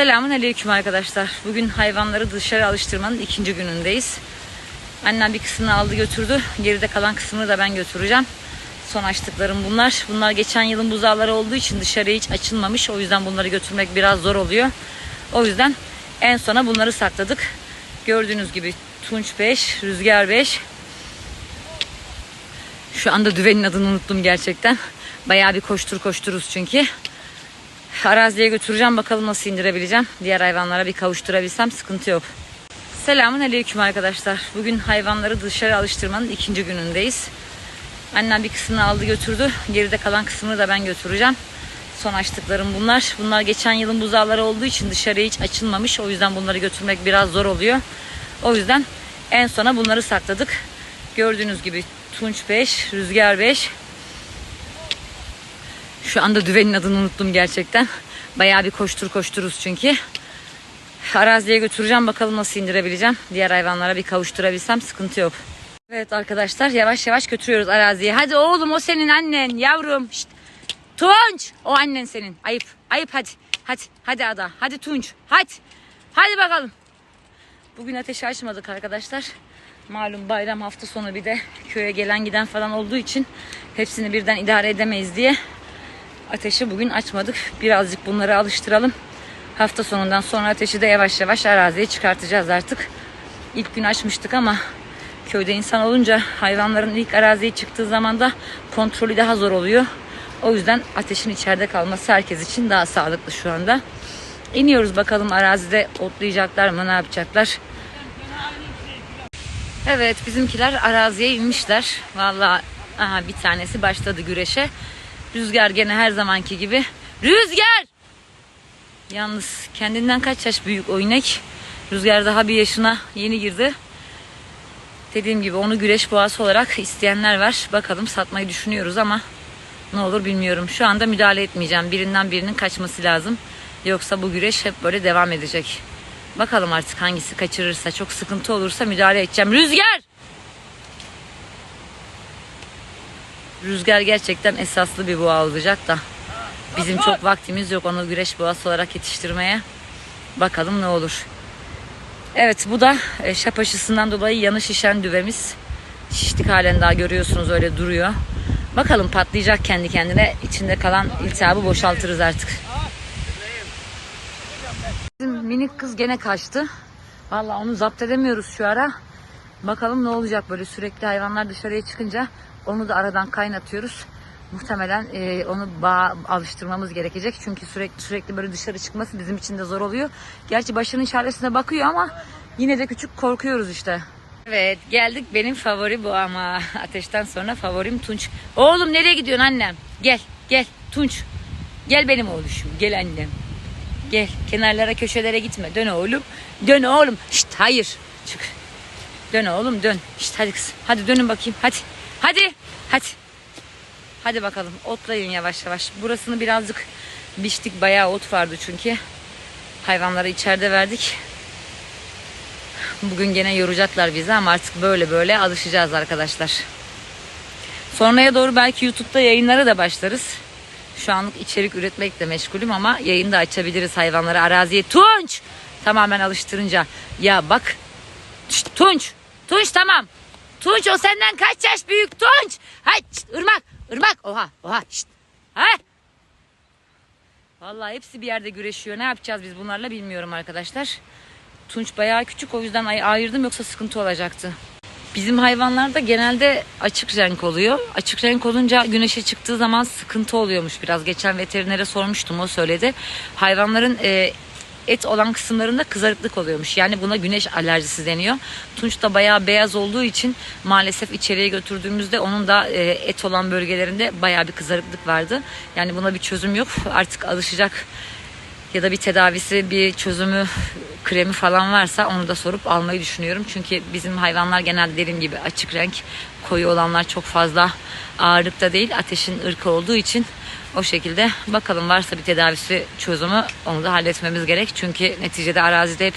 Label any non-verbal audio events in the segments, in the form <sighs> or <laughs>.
Selamun aleyküm arkadaşlar. Bugün hayvanları dışarı alıştırmanın ikinci günündeyiz. Annem bir kısmını aldı götürdü. Geride kalan kısmını da ben götüreceğim. Son açtıklarım bunlar. Bunlar geçen yılın buzağları olduğu için dışarıya hiç açılmamış. O yüzden bunları götürmek biraz zor oluyor. O yüzden en sona bunları sakladık. Gördüğünüz gibi Tunç 5, Rüzgar 5. Şu anda düvenin adını unuttum gerçekten. Bayağı bir koştur koşturuz çünkü. Araziye götüreceğim bakalım nasıl indirebileceğim. Diğer hayvanlara bir kavuşturabilsem sıkıntı yok. Selamun aleyküm arkadaşlar. Bugün hayvanları dışarı alıştırmanın ikinci günündeyiz. Annem bir kısmını aldı götürdü. Geride kalan kısmını da ben götüreceğim. Son açtıklarım bunlar. Bunlar geçen yılın buzağları olduğu için dışarıya hiç açılmamış. O yüzden bunları götürmek biraz zor oluyor. O yüzden en sona bunları sakladık. Gördüğünüz gibi Tunç 5, Rüzgar 5. Şu anda düvenin adını unuttum gerçekten. Bayağı bir koştur koşturuz çünkü. Araziye götüreceğim bakalım nasıl indirebileceğim. Diğer hayvanlara bir kavuşturabilsem sıkıntı yok. Evet arkadaşlar yavaş yavaş götürüyoruz araziye. Hadi oğlum o senin annen yavrum. Şşt. Tunç o annen senin. Ayıp ayıp hadi. Hadi hadi ada hadi Tunç hadi. Hadi bakalım. Bugün ateşi açmadık arkadaşlar. Malum bayram hafta sonu bir de köye gelen giden falan olduğu için hepsini birden idare edemeyiz diye ateşi bugün açmadık. Birazcık bunları alıştıralım. Hafta sonundan sonra ateşi de yavaş yavaş araziye çıkartacağız artık. İlk gün açmıştık ama köyde insan olunca hayvanların ilk araziye çıktığı zaman da kontrolü daha zor oluyor. O yüzden ateşin içeride kalması herkes için daha sağlıklı şu anda. İniyoruz bakalım arazide otlayacaklar mı ne yapacaklar. Evet bizimkiler araziye inmişler. Vallahi aha, bir tanesi başladı güreşe. Rüzgar gene her zamanki gibi. Rüzgar! Yalnız kendinden kaç yaş büyük o inek. Rüzgar daha bir yaşına yeni girdi. Dediğim gibi onu güreş boğası olarak isteyenler var. Bakalım satmayı düşünüyoruz ama ne olur bilmiyorum. Şu anda müdahale etmeyeceğim. Birinden birinin kaçması lazım. Yoksa bu güreş hep böyle devam edecek. Bakalım artık hangisi kaçırırsa, çok sıkıntı olursa müdahale edeceğim. Rüzgar! Rüzgar gerçekten esaslı bir boğa olacak da. Bizim çok vaktimiz yok onu güreş boğası olarak yetiştirmeye. Bakalım ne olur. Evet bu da e, şap aşısından dolayı yanı şişen düvemiz. Şişlik halen daha görüyorsunuz öyle duruyor. Bakalım patlayacak kendi kendine. İçinde kalan iltihabı boşaltırız artık. Bizim minik kız gene kaçtı. Vallahi onu zapt edemiyoruz şu ara. Bakalım ne olacak böyle sürekli hayvanlar dışarıya çıkınca onu da aradan kaynatıyoruz. Muhtemelen e, onu bağ alıştırmamız gerekecek. Çünkü sürekli sürekli böyle dışarı çıkması bizim için de zor oluyor. Gerçi başının çaresine bakıyor ama yine de küçük korkuyoruz işte. Evet geldik benim favori bu ama <laughs> ateşten sonra favorim Tunç. Oğlum nereye gidiyorsun annem? Gel gel Tunç. Gel benim oğluşum gel annem. Gel kenarlara köşelere gitme. Dön oğlum. Dön oğlum. Şşt hayır. Çık. Dön oğlum dön. Şşt hadi kız. Hadi dönün bakayım. Hadi. Hadi. Hadi. Hadi bakalım otlayın yavaş yavaş. Burasını birazcık biçtik. Bayağı ot vardı çünkü. Hayvanları içeride verdik. Bugün gene yoracaklar bizi ama artık böyle böyle alışacağız arkadaşlar. Sonraya doğru belki YouTube'da yayınlara da başlarız. Şu anlık içerik üretmekle meşgulüm ama yayını da açabiliriz hayvanları araziye. Tunç! Tamamen alıştırınca. Ya bak. Şşt, Tunç! Tunç tamam. Tunç o senden kaç yaş büyük Tunç? Hay ırmak ırmak oha oha şşt. Ha? Vallahi hepsi bir yerde güreşiyor. Ne yapacağız biz bunlarla bilmiyorum arkadaşlar. Tunç bayağı küçük o yüzden ay- ayırdım yoksa sıkıntı olacaktı. Bizim hayvanlarda genelde açık renk oluyor. Açık renk olunca güneşe çıktığı zaman sıkıntı oluyormuş biraz. Geçen veterinere sormuştum o söyledi. Hayvanların e, et olan kısımlarında kızarıklık oluyormuş. Yani buna güneş alerjisi deniyor. Tunç da bayağı beyaz olduğu için maalesef içeriye götürdüğümüzde onun da e, et olan bölgelerinde bayağı bir kızarıklık vardı. Yani buna bir çözüm yok. Artık alışacak ya da bir tedavisi, bir çözümü, kremi falan varsa onu da sorup almayı düşünüyorum. Çünkü bizim hayvanlar genelde dediğim gibi açık renk, koyu olanlar çok fazla ağırlıkta değil. Ateşin ırkı olduğu için o şekilde bakalım varsa bir tedavisi çözümü onu da halletmemiz gerek. Çünkü neticede arazide hep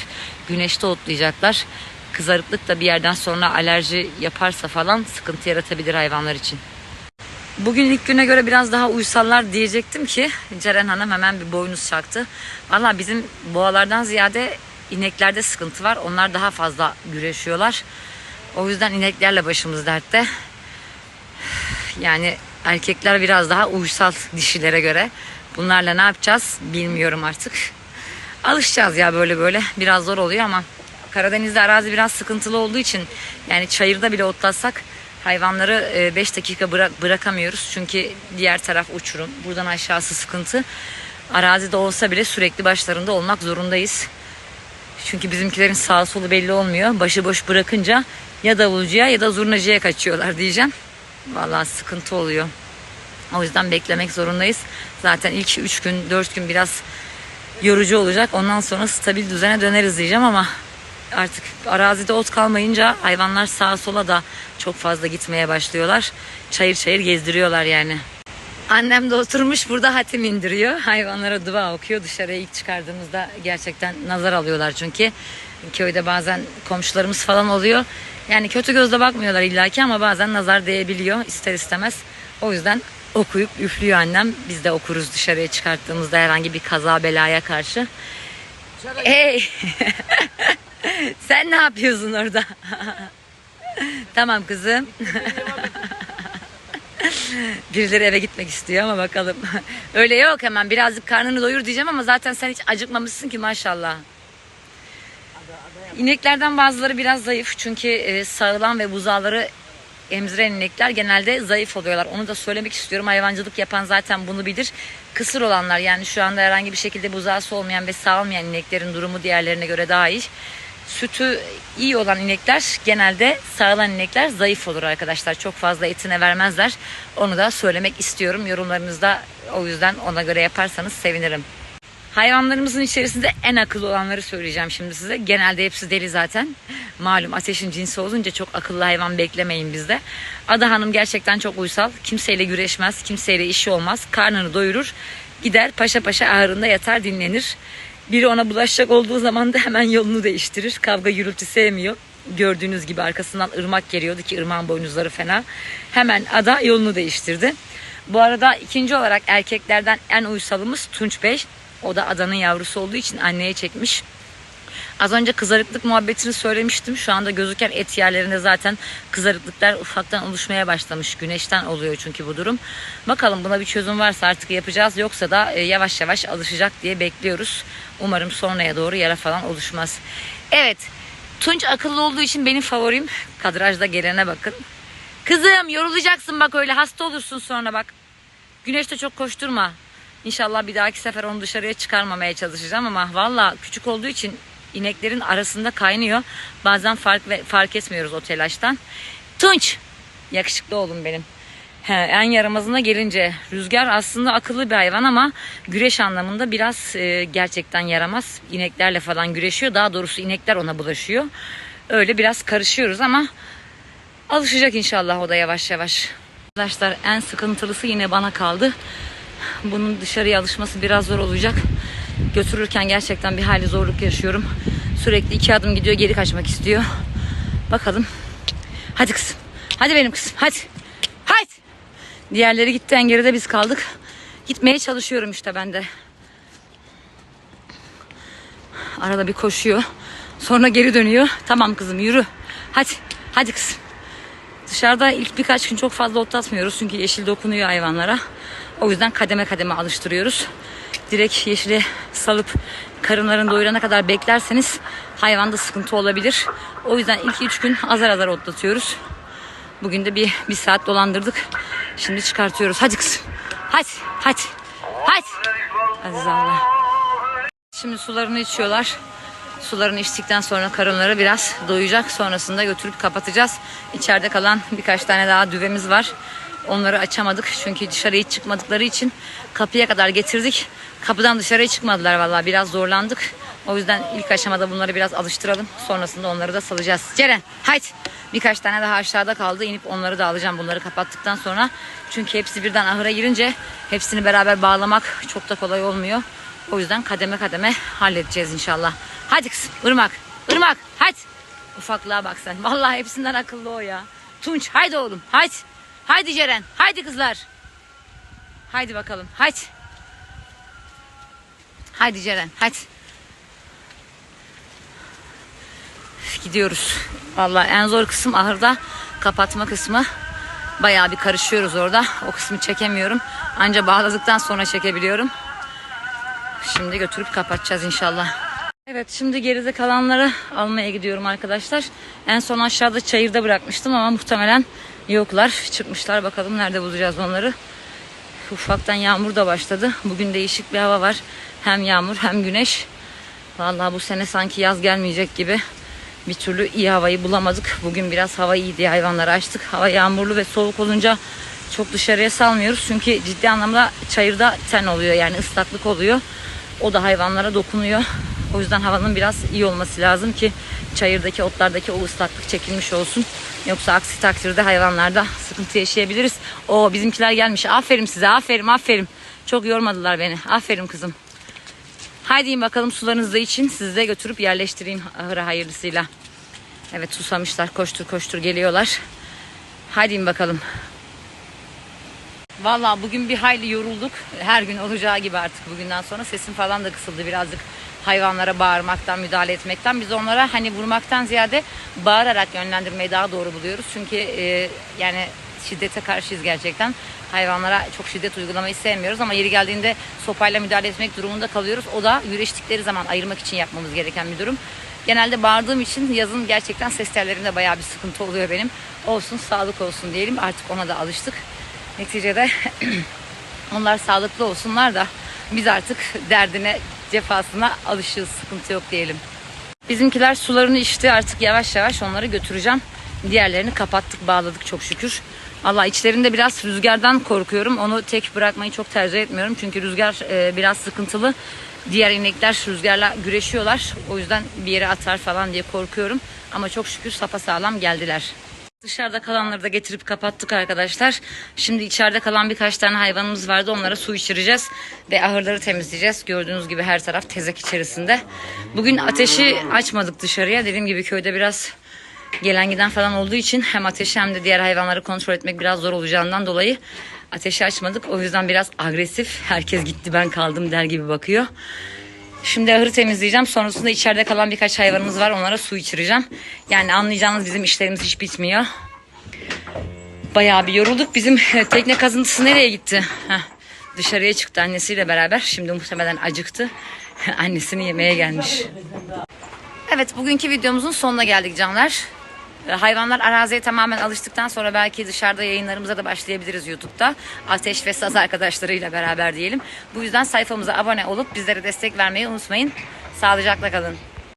güneşte otlayacaklar. Kızarıklık da bir yerden sonra alerji yaparsa falan sıkıntı yaratabilir hayvanlar için. Bugün ilk güne göre biraz daha uysallar diyecektim ki Ceren Hanım hemen bir boynuz çaktı. Valla bizim boğalardan ziyade ineklerde sıkıntı var. Onlar daha fazla güreşiyorlar. O yüzden ineklerle başımız dertte. <sighs> Yani erkekler biraz daha uysal dişilere göre. Bunlarla ne yapacağız bilmiyorum artık. Alışacağız ya böyle böyle. Biraz zor oluyor ama Karadeniz'de arazi biraz sıkıntılı olduğu için yani çayırda bile otlatsak hayvanları 5 dakika bırak, bırakamıyoruz. Çünkü diğer taraf uçurum. Buradan aşağısı sıkıntı. Arazide olsa bile sürekli başlarında olmak zorundayız. Çünkü bizimkilerin sağ solu belli olmuyor. Başıboş bırakınca ya davulcuya ya da zurnacıya kaçıyorlar diyeceğim. Vallahi sıkıntı oluyor. O yüzden beklemek zorundayız. Zaten ilk 3 gün 4 gün biraz yorucu olacak. Ondan sonra stabil düzene döneriz diyeceğim ama artık arazide ot kalmayınca hayvanlar sağa sola da çok fazla gitmeye başlıyorlar. Çayır çayır gezdiriyorlar yani. Annem de oturmuş burada hatim indiriyor. Hayvanlara dua okuyor. Dışarıya ilk çıkardığımızda gerçekten nazar alıyorlar çünkü. Köyde bazen komşularımız falan oluyor. Yani kötü gözle bakmıyorlar illaki ama bazen nazar değebiliyor ister istemez. O yüzden okuyup üflüyor annem. Biz de okuruz dışarıya çıkarttığımızda herhangi bir kaza belaya karşı. Hey! <laughs> Sen ne yapıyorsun orada? <laughs> tamam kızım. <laughs> Birileri eve gitmek istiyor ama bakalım. Öyle yok hemen birazcık karnını doyur diyeceğim ama zaten sen hiç acıkmamışsın ki maşallah. İneklerden bazıları biraz zayıf çünkü e, sağılan ve buzağları emziren inekler genelde zayıf oluyorlar. Onu da söylemek istiyorum. Hayvancılık yapan zaten bunu bilir. Kısır olanlar yani şu anda herhangi bir şekilde buzağısı olmayan ve sağılmayan ineklerin durumu diğerlerine göre daha iyi. Sütü iyi olan inekler genelde sağılan inekler zayıf olur arkadaşlar. Çok fazla etine vermezler. Onu da söylemek istiyorum. Yorumlarınızda o yüzden ona göre yaparsanız sevinirim. Hayvanlarımızın içerisinde en akıllı olanları söyleyeceğim şimdi size. Genelde hepsi deli zaten. Malum ateşin cinsi olunca çok akıllı hayvan beklemeyin bizde. Ada Hanım gerçekten çok uysal. Kimseyle güreşmez, kimseyle işi olmaz. Karnını doyurur, gider paşa paşa ağrında yatar dinlenir. Biri ona bulaşacak olduğu zaman da hemen yolunu değiştirir. Kavga gürültü sevmiyor. Gördüğünüz gibi arkasından ırmak geliyordu ki ırmağın boynuzları fena. Hemen ada yolunu değiştirdi. Bu arada ikinci olarak erkeklerden en uysalımız Tunç Bey. O da adanın yavrusu olduğu için anneye çekmiş. Az önce kızarıklık muhabbetini söylemiştim. Şu anda gözüken et yerlerinde zaten kızarıklıklar ufaktan oluşmaya başlamış. Güneşten oluyor çünkü bu durum. Bakalım buna bir çözüm varsa artık yapacağız. Yoksa da e, yavaş yavaş alışacak diye bekliyoruz. Umarım sonraya doğru yara falan oluşmaz. Evet. Tunç akıllı olduğu için benim favorim. Kadrajda gelene bakın. Kızım yorulacaksın bak öyle hasta olursun sonra bak. Güneşte çok koşturma. İnşallah bir dahaki sefer onu dışarıya çıkarmamaya çalışacağım ama valla küçük olduğu için ineklerin arasında kaynıyor. Bazen fark ve fark etmiyoruz o telaştan. Tunç! Yakışıklı oğlum benim. He, en yaramazına gelince rüzgar aslında akıllı bir hayvan ama güreş anlamında biraz e, gerçekten yaramaz. İneklerle falan güreşiyor. Daha doğrusu inekler ona bulaşıyor. Öyle biraz karışıyoruz ama alışacak inşallah o da yavaş yavaş. Arkadaşlar en sıkıntılısı yine bana kaldı. Bunun dışarıya alışması biraz zor olacak. Götürürken gerçekten bir hali zorluk yaşıyorum. Sürekli iki adım gidiyor geri kaçmak istiyor. Bakalım. Hadi kızım. Hadi benim kızım. Hadi. Hadi. Diğerleri gitti en geride biz kaldık. Gitmeye çalışıyorum işte ben de. Arada bir koşuyor. Sonra geri dönüyor. Tamam kızım yürü. Hadi. Hadi kızım. Dışarıda ilk birkaç gün çok fazla otlatmıyoruz. Çünkü yeşil dokunuyor hayvanlara. O yüzden kademe kademe alıştırıyoruz. Direkt yeşile salıp karınlarını doyurana kadar beklerseniz hayvanda sıkıntı olabilir. O yüzden ilk üç gün azar azar otlatıyoruz. Bugün de bir, bir saat dolandırdık. Şimdi çıkartıyoruz. Hadi kızım. Hadi. Hadi. Hadi. Aziz Allah. Şimdi sularını içiyorlar. Sularını içtikten sonra karınları biraz doyacak. Sonrasında götürüp kapatacağız. İçeride kalan birkaç tane daha düvemiz var. Onları açamadık çünkü dışarıya hiç çıkmadıkları için kapıya kadar getirdik. Kapıdan dışarıya çıkmadılar vallahi biraz zorlandık. O yüzden ilk aşamada bunları biraz alıştıralım. Sonrasında onları da salacağız. Ceren haydi. Birkaç tane daha aşağıda kaldı. İnip onları da alacağım bunları kapattıktan sonra. Çünkü hepsi birden ahıra girince hepsini beraber bağlamak çok da kolay olmuyor. O yüzden kademe kademe halledeceğiz inşallah. Hadi kızım ırmak. Irmak hadi. Ufaklığa bak sen. Vallahi hepsinden akıllı o ya. Tunç haydi oğlum haydi. Haydi Ceren. Haydi kızlar. Haydi bakalım. Haydi. Haydi Ceren. Haydi. Gidiyoruz. Vallahi en zor kısım ahırda kapatma kısmı. Bayağı bir karışıyoruz orada. O kısmı çekemiyorum. Anca bağladıktan sonra çekebiliyorum. Şimdi götürüp kapatacağız inşallah. Evet şimdi geride kalanları almaya gidiyorum arkadaşlar. En son aşağıda çayırda bırakmıştım ama muhtemelen yoklar. Çıkmışlar bakalım nerede bulacağız onları. Ufaktan yağmur da başladı. Bugün değişik bir hava var. Hem yağmur hem güneş. Vallahi bu sene sanki yaz gelmeyecek gibi. Bir türlü iyi havayı bulamadık. Bugün biraz hava iyi diye hayvanları açtık. Hava yağmurlu ve soğuk olunca çok dışarıya salmıyoruz. Çünkü ciddi anlamda çayırda ten oluyor yani ıslaklık oluyor. O da hayvanlara dokunuyor. O yüzden havanın biraz iyi olması lazım ki çayırdaki otlardaki o ıslaklık çekilmiş olsun. Yoksa aksi takdirde hayvanlarda sıkıntı yaşayabiliriz. O bizimkiler gelmiş. Aferin size. Aferin aferin. Çok yormadılar beni. Aferin kızım. Haydi bakalım sularınızı için. Sizi götürüp yerleştireyim ahıra hayırlısıyla. Evet susamışlar. Koştur koştur geliyorlar. Haydi bakalım. Valla bugün bir hayli yorulduk. Her gün olacağı gibi artık bugünden sonra sesim falan da kısıldı birazcık. Hayvanlara bağırmaktan, müdahale etmekten. Biz onlara hani vurmaktan ziyade bağırarak yönlendirmeyi daha doğru buluyoruz. Çünkü e, yani şiddete karşıyız gerçekten. Hayvanlara çok şiddet uygulamayı sevmiyoruz ama yeri geldiğinde sopayla müdahale etmek durumunda kalıyoruz. O da güreştikleri zaman ayırmak için yapmamız gereken bir durum. Genelde bağırdığım için yazın gerçekten ses tellerinde bayağı bir sıkıntı oluyor benim. Olsun sağlık olsun diyelim artık ona da alıştık. Neticede <clears throat> onlar sağlıklı olsunlar da biz artık derdine cefasına alışığız sıkıntı yok diyelim. Bizimkiler sularını içti artık yavaş yavaş onları götüreceğim. Diğerlerini kapattık bağladık çok şükür. Allah içlerinde biraz rüzgardan korkuyorum. Onu tek bırakmayı çok tercih etmiyorum. Çünkü rüzgar e, biraz sıkıntılı. Diğer inekler rüzgarla güreşiyorlar. O yüzden bir yere atar falan diye korkuyorum. Ama çok şükür sapasağlam geldiler. Dışarıda kalanları da getirip kapattık arkadaşlar. Şimdi içeride kalan birkaç tane hayvanımız vardı. Onlara su içireceğiz ve ahırları temizleyeceğiz. Gördüğünüz gibi her taraf tezek içerisinde. Bugün ateşi açmadık dışarıya. Dediğim gibi köyde biraz gelen giden falan olduğu için hem ateşi hem de diğer hayvanları kontrol etmek biraz zor olacağından dolayı ateşi açmadık. O yüzden biraz agresif. Herkes gitti ben kaldım der gibi bakıyor. Şimdi ahırı temizleyeceğim. Sonrasında içeride kalan birkaç hayvanımız var. Onlara su içireceğim. Yani anlayacağınız bizim işlerimiz hiç bitmiyor. Bayağı bir yorulduk. Bizim tekne kazıntısı nereye gitti? Heh, dışarıya çıktı annesiyle beraber. Şimdi muhtemelen acıktı. <laughs> Annesini yemeye gelmiş. Evet bugünkü videomuzun sonuna geldik canlar. E, Hayvanlar araziye tamamen alıştıktan sonra belki dışarıda yayınlarımıza da başlayabiliriz YouTube'da. Ateş ve Saz arkadaşlarıyla beraber diyelim. Bu yüzden sayfamıza abone olup bizlere destek vermeyi unutmayın. Sağlıcakla kalın.